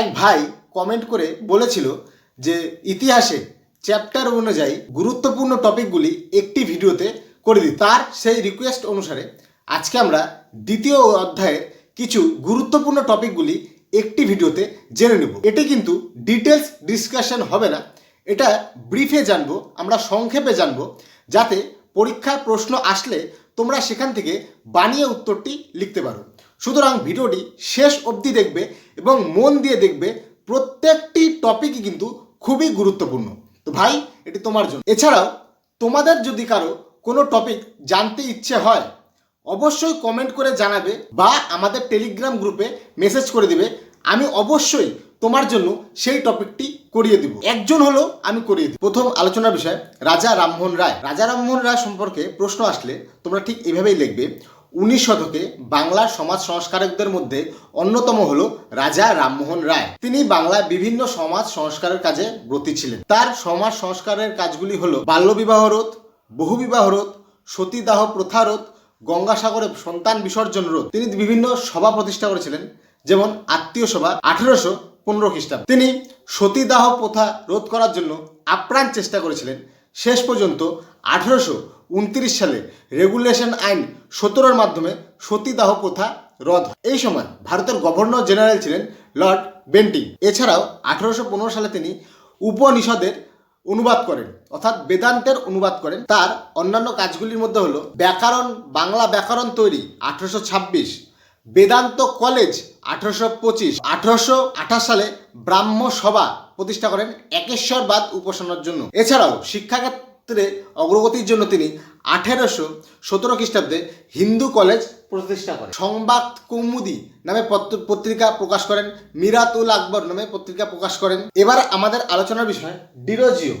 এক ভাই কমেন্ট করে বলেছিল যে ইতিহাসে চ্যাপ্টার অনুযায়ী গুরুত্বপূর্ণ টপিকগুলি একটি ভিডিওতে করে দিই। তার সেই রিকোয়েস্ট অনুসারে আজকে আমরা দ্বিতীয় অধ্যায়ের কিছু গুরুত্বপূর্ণ টপিকগুলি একটি ভিডিওতে জেনে নেব। এটি কিন্তু ডিটেলস ডিসকাশন হবে না। এটা ব্রিফে জানব, আমরা সংক্ষেপে জানব, যাতে পরীক্ষার প্রশ্ন আসলে তোমরা সেখান থেকে বানিয়ে উত্তরটি লিখতে পারো। সুতরাং ভিডিওটি শেষ অবধি দেখবে এবং মন দিয়ে দেখবে প্রত্যেকটি টপিকই কিন্তু খুবই গুরুত্বপূর্ণ। তো ভাই, এটি তোমার জন্য। এছাড়াও, তোমাদের যদি কারও কোনো টপিক জানতে ইচ্ছে হয়, অবশ্যই কমেন্ট করে জানাবে বা আমাদের টেলিগ্রাম গ্রুপে মেসেজ করে দিবে। আমি অবশ্যই তোমার জন্য সেই টপিকটি করিয়ে দিব। একজন হলো আমি করিয়ে দিব। প্রথম আলোচনার বিষয়, রাজা রামমোহন রায়। রাজা রামমোহন রায় সম্পর্কে প্রশ্ন আসলে তোমরা ঠিক এভাবেই লিখবে। উনিশ শতকে বাংলার সমাজ সংস্কারকদের মধ্যে অন্যতম হল রাজা রামমোহন রায়। তিনি বাংলায় বিভিন্ন সমাজ সংস্কারের কাজে ব্রতী ছিলেন। তার সমাজ সংস্কারের কাজগুলি হল বাল্যবিবাহ রোধ বহুবিবাহ রোধ, সতীদাহ প্রথা রোধ, গঙ্গাসাগরে সন্তান বিসর্জন রোধ। তিনি বিভিন্ন সভা প্রতিষ্ঠা করেছিলেন, যেমন আত্মীয় সভা আঠেরোশো পনেরো খ্রিস্টাব্দ। তিনি সতীদাহ প্রথা রোধ করার জন্য আপ্রাণ চেষ্টা করেছিলেন। শেষ পর্যন্ত আঠেরোশো উনত্রিশ সালে রেগুলেশন আইন সতেরোর মাধ্যমে সতীদাহ প্রথা রদ এই সময় ভারতের গভর্নর জেনারেল ছিলেন লর্ড বেন্টিং। এছাড়াও আঠারোশো পনেরো সালে তিনি উপনিষদের অনুবাদ করেন, অর্থাৎ বেদান্তের অনুবাদ করেন। তার অন্যান্য কাজগুলির মধ্যে হলো ব্যাকরণ, বাংলা ব্যাকরণ তৈরি আঠারোশো ছাব্বিশ, বেদান্ত কলেজ আঠারোশো পঁচিশ, আঠারোশো আঠাশ সালে ব্রাহ্ম সভা প্রতিষ্ঠা করেন একেশ্বরবাদ উপাসনার জন্য। এছাড়াও শিক্ষাক্ষেত্রে অগ্রগতির জন্য তিনি আঠেরোশো সতেরো খ্রিস্টাব্দে হিন্দু কলেজ প্রতিষ্ঠা করেন। সংবাদ কৌমুদি নামে পত্র- পত্রিকা প্রকাশ করেন মিরাতুল আকবর নামে পত্রিকা প্রকাশ করেন। এবার আমাদের আলোচনার বিষয় ডিরোজিও।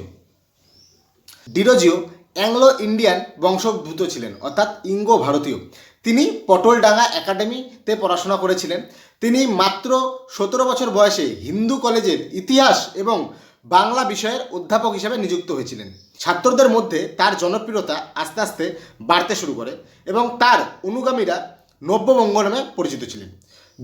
ডিরোজিও অ্যাংলো ইন্ডিয়ান বংশোদ্ভূত ছিলেন অর্থাৎ ইঙ্গো ভারতীয়। তিনি পটলডাঙ্গা একাডেমিতে পড়াশোনা করেছিলেন। তিনি মাত্র সতেরো বছর বয়সে হিন্দু কলেজের ইতিহাস এবং বাংলা বিষয়ের অধ্যাপক হিসেবে নিযুক্ত হয়েছিলেন। ছাত্রদের মধ্যে তার জনপ্রিয়তা আস্তে আস্তে বাড়তে শুরু করে এবং তার অনুগামীরা নব্যবঙ্গ নামে পরিচিত ছিলেন।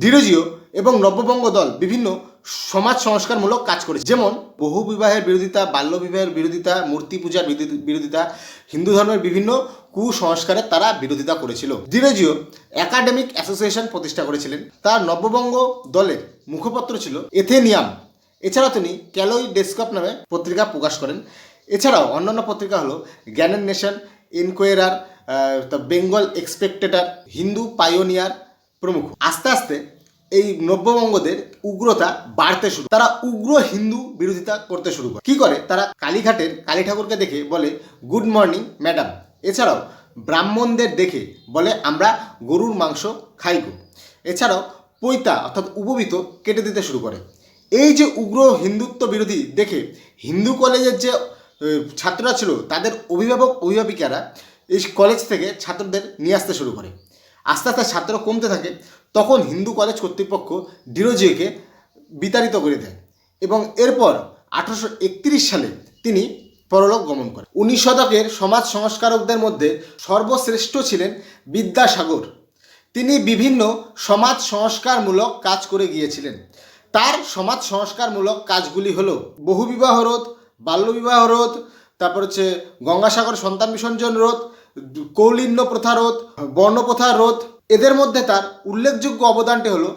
ধীরজিও এবং নব্যবঙ্গ দল বিভিন্ন সমাজ সংস্কারমূলক কাজ করেছে। যেমন বহু বিবাহের বিরোধিতা, বাল্য বিবাহের বিরোধিতা, মূর্তি পূজার বিরোধি- বিরোধিতা, হিন্দু ধর্মের বিভিন্ন কুসংস্কারের তারা বিরোধিতা করেছিল। ধীরজিও একাডেমিক অ্যাসোসিয়েশন প্রতিষ্ঠা করেছিলেন। তার নব্যবঙ্গ দলের মুখপত্র ছিল এথেনিয়াম। এছাড়াও তিনি ক্যালোই ডেস্কপ নামে পত্রিকা প্রকাশ করেন। এছাড়াও অন্যান্য পত্রিকা হলো জ্ঞানের nation, enquirer Bengal spectator, Hindu pioneer প্রমুখ। আস্তে আস্তে এই নব্যবঙ্গদের উগ্রতা বাড়তে শুরু তারা উগ্র হিন্দু বিরোধিতা করতে শুরু করে। কি করে? তারা কালীঘাটের কালী ঠাকুরকে দেখে বলে, গুড মর্নিং, ম্যাডাম। এছাড়াও ব্রাহ্মণদের দেখে বলে, আমরা গরুর মাংস খাই গো এছাড়াও পৈতা অর্থাৎ উপবিত কেটে দিতে শুরু করে। এই যে উগ্র হিন্দুত্ব বিরোধী, দেখে হিন্দু কলেজের যে ছাত্ররা ছিল, তাদের অভিভাবক, অভিভাবিকারা এই কলেজ থেকে ছাত্রদের নিয়ে আসতে শুরু করে। আস্তে আস্তে ছাত্র কমতে থাকে, তখন হিন্দু কলেজ কর্তৃপক্ষ ডিরোজিওকে বিতাড়িত করে দেয় এবং এরপর আঠারোশো একত্রিশ সালে তিনি পরলোক গমন করেন। উনিশ শতকের সমাজ সংস্কারকদের মধ্যে সর্বশ্রেষ্ঠ ছিলেন বিদ্যাসাগর। তিনি বিভিন্ন সমাজ সংস্কারমূলক কাজ করে গিয়েছিলেন। তার সমাজ সংস্কারমূলক কাজগুলি হলো বহুবিবাহ রোধ বাল্যবিবাহ রোধ, তারপর হচ্ছে গঙ্গাসাগর সন্তান বিসর্জন রোধ, কৌলিন্য প্রথা রোধ বর্ণপ্রথা রোধ। এদের মধ্যে তার উল্লেখযোগ্য অবদানটি হলো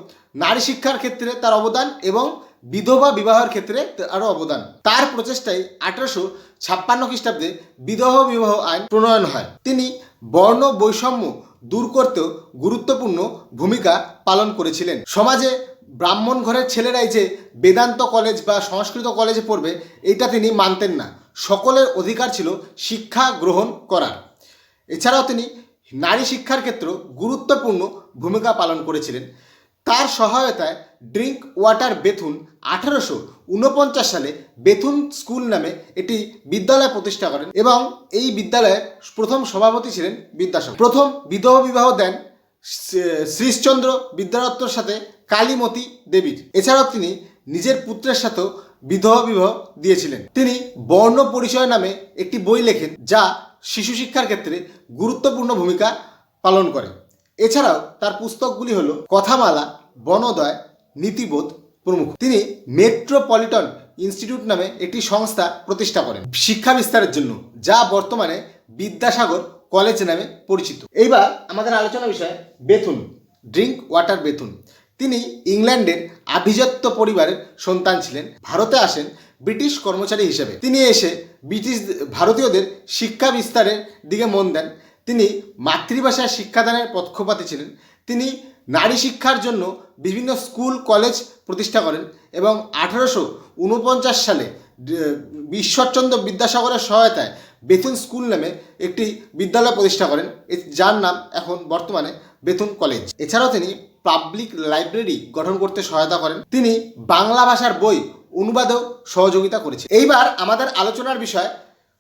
নারী শিক্ষার ক্ষেত্রে তার অবদান এবং বিধবা বিবাহের ক্ষেত্রে আরও অবদান। তার প্রচেষ্টায় আঠারোশো ছাপ্পান্ন খ্রিস্টাব্দে বিধবা বিবাহ আইন প্রণয়ন হয়। তিনি বর্ণ বৈষম্য দূর করতেও গুরুত্বপূর্ণ ভূমিকা পালন করেছিলেন। সমাজে ব্রাহ্মণ ঘরের ছেলেরাই যে বেদান্ত কলেজ বা সংস্কৃত কলেজে পড়বে, এটা তিনি মানতেন না। সকলের অধিকার ছিল শিক্ষা গ্রহণ করার। এছাড়াও তিনি নারী শিক্ষার ক্ষেত্র গুরুত্বপূর্ণ ভূমিকা পালন করেছিলেন। তার সহায়তায় ড্রিঙ্ক ওয়াটার বেথুন আঠারোশো উনপঞ্চাশ সালে বেথুন স্কুল নামে এটি বিদ্যালয় প্রতিষ্ঠা করেন এবং এই বিদ্যালয়ের প্রথম সভাপতি ছিলেন বিদ্যাসাগর। প্রথম বিধবা বিবাহ দেন শ্রী- শ্রীশচন্দ্র বিদ্যারত্তর সাথে কালীমতী দেবীর। এছাড়াও তিনি নিজের পুত্রের সাথেও বিধবা বিবাহ দিয়েছিলেন। তিনি বর্ণ পরিচয় নামে একটি বই লেখেন যা শিশু শিক্ষার ক্ষেত্রে গুরুত্বপূর্ণ ভূমিকা পালন করে। এছাড়াও তার পুস্তকগুলি হলো কথামালা, বনদয়, নীতিবোধ প্রমুখ। তিনি মেট্রোপলিটন ইনস্টিটিউট নামে একটি সংস্থা প্রতিষ্ঠা করেন শিক্ষা বিস্তারের জন্য, যা বর্তমানে বিদ্যাসাগর কলেজ নামে পরিচিত। এইবার আমাদের আলোচনা বিষয় বেথুন, ড্রিঙ্ক ওয়াটার বেথুন। তিনি ইংল্যান্ডের আভিজাত্য পরিবারের সন্তান ছিলেন। ভারতে আসেন ব্রিটিশ কর্মচারী হিসেবে। তিনি এসে ব্রিটিশ ভারতীয়দের শিক্ষা বিস্তারের দিকে মন দেন। তিনি মাতৃভাষায় শিক্ষাদানের পক্ষপাতী ছিলেন। তিনি নারী শিক্ষার জন্য বিভিন্ন স্কুল, কলেজ প্রতিষ্ঠা করেন এবং আঠারোশো উনপঞ্চাশ সালে ঈশ্বরচন্দ্র বিদ্যাসাগরের সহায়তায় বেথুন স্কুল নামে একটি বিদ্যালয় প্রতিষ্ঠা করেন। যার নাম এখন বর্তমানে বেথুন কলেজ। এছাড়াও তিনি পাবলিক লাইব্রেরি গঠন করতে সহায়তা করেন। তিনি বাংলা ভাষার বই অনুবাদেও সহযোগিতা করেছেন। এইবার আমাদের আলোচনার বিষয়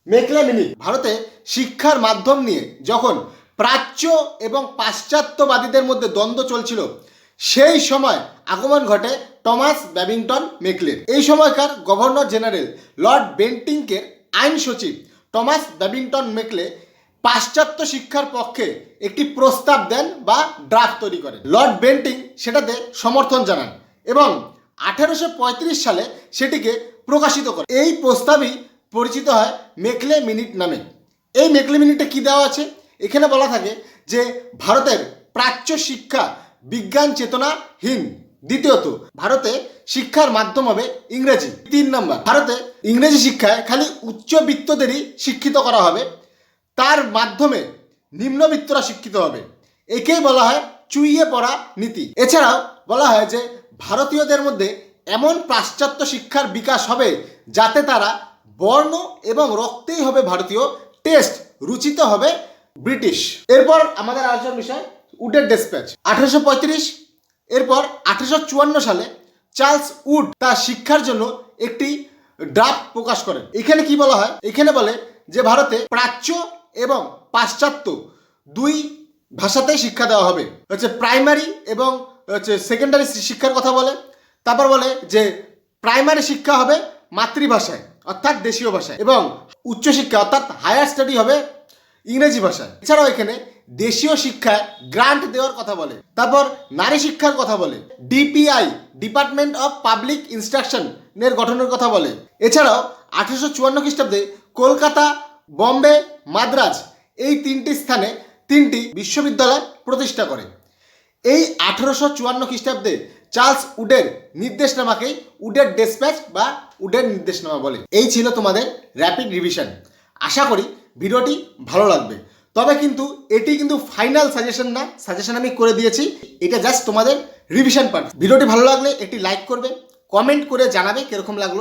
মেকলে মিনিট ভারতে শিক্ষার মাধ্যম নিয়ে যখন প্রাচ্য এবং পাশ্চাত্যবাদীদের মধ্যে দ্বন্দ্ব চলছিল, সেই সময় আগমন ঘটে টমাস ব্যাবিংটন মেকলের। এই সময়কার গভর্নর জেনারেল লর্ড বেন্টিংকের আইন সচিব টমাস ব্যাবিংটন মেকলে পাশ্চাত্য শিক্ষার পক্ষে একটি প্রস্তাব দেন বা ড্রাফট তৈরি করেন। লর্ড বেন্টিং সেটাতে সমর্থন জানান এবং আঠারোশো সালে সেটিকে প্রকাশিত করে এই প্রস্তাবই পরিচিত হয় মেকলে মিনিট নামে। এই মেকলে মিনিটে কি দেওয়া আছে? এখানে বলা থাকে যে, ভারতের প্রাচ্য শিক্ষা বিজ্ঞান চেতনাহীন। দ্বিতীয়ত, ভারতে শিক্ষার মাধ্যম হবে ইংরেজি। তিন নম্বর, ভারতে ইংরেজি শিক্ষায় খালি উচ্চবিত্তদেরই শিক্ষিত করা হবে। তার মাধ্যমে নিম্নবিত্তরা শিক্ষিত হবে। একেই বলা হয় চুইয়ে পড়া নীতি। এছাড়াও বলা হয় যে, ভারতীয়দের মধ্যে এমন পাশ্চাত্য শিক্ষার বিকাশ হবে যাতে তারা বর্ণ এবং রক্তেই হবে ভারতীয়, টেস্ট রুচিত হবে ব্রিটিশ। এরপর আমাদের আলোচনার বিষয়, উডের ডেসপ্যাচ। আঠারোশো পঁয়ত্রিশ, এরপর আঠারোশো চুয়ান্ন সালে চার্লস উড তার শিক্ষার জন্য একটি ড্রাফট প্রকাশ করেন। এখানে কি বলা হয়? এখানে বলে যে, ভারতে প্রাচ্য এবং পাশ্চাত্য দুই ভাষাতেই শিক্ষা দেওয়া হবে। হচ্ছে প্রাইমারি এবং হচ্ছে সেকেন্ডারি শিক্ষার কথা বলে। তারপর বলে যে প্রাইমারি শিক্ষা হবে মাতৃভাষায়, অর্থাৎ দেশীয় ভাষায় এবং উচ্চশিক্ষা অর্থাৎ হায়ার স্টাডি হবে ইংরেজি ভাষায়। এছাড়াও এখানে দেশীয় শিক্ষায় গ্রান্ট দেওয়ার কথা বলে। তারপর নারী শিক্ষার কথা বলে। DPI department of public instruction এর গঠনের কথা বলে। এছাড়াও আঠেরোশো চুয়ান্ন খ্রিস্টাব্দে কলকাতা বম্বে, মাদ্রাজ এই তিনটি স্থানে তিনটি বিশ্ববিদ্যালয় প্রতিষ্ঠা করে। এই আঠারোশো চুয়ান্ন খ্রিস্টাব্দে চার্লস উডের নির্দেশনামাকেই উডের ডেসপ্যাচ বা উডের নির্দেশনামা বলে। এই ছিল তোমাদের র্যাপিড রিভিশন। আশা করি ভিডিওটি ভালো লাগবে। তবে কিন্তু এটি কিন্তু ফাইনাল সাজেশন না, সাজেশন আমি করে দিয়েছি। এটা জাস্ট তোমাদের রিভিশন পার্ট। ভিডিওটি ভালো লাগলে একটি লাইক করবে, কমেন্ট করে জানাবে কীরকম লাগল।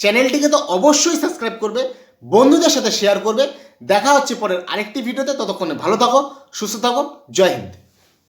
চ্যানেলটিকে তো অবশ্যই সাবস্ক্রাইব করবে। বন্ধুদের সাথে শেয়ার করবে। দেখা হচ্ছে পরের আরেকটি ভিডিওতে। ততক্ষণে ভালো থাকো, সুস্থ থাকো। জয় হিন্দ।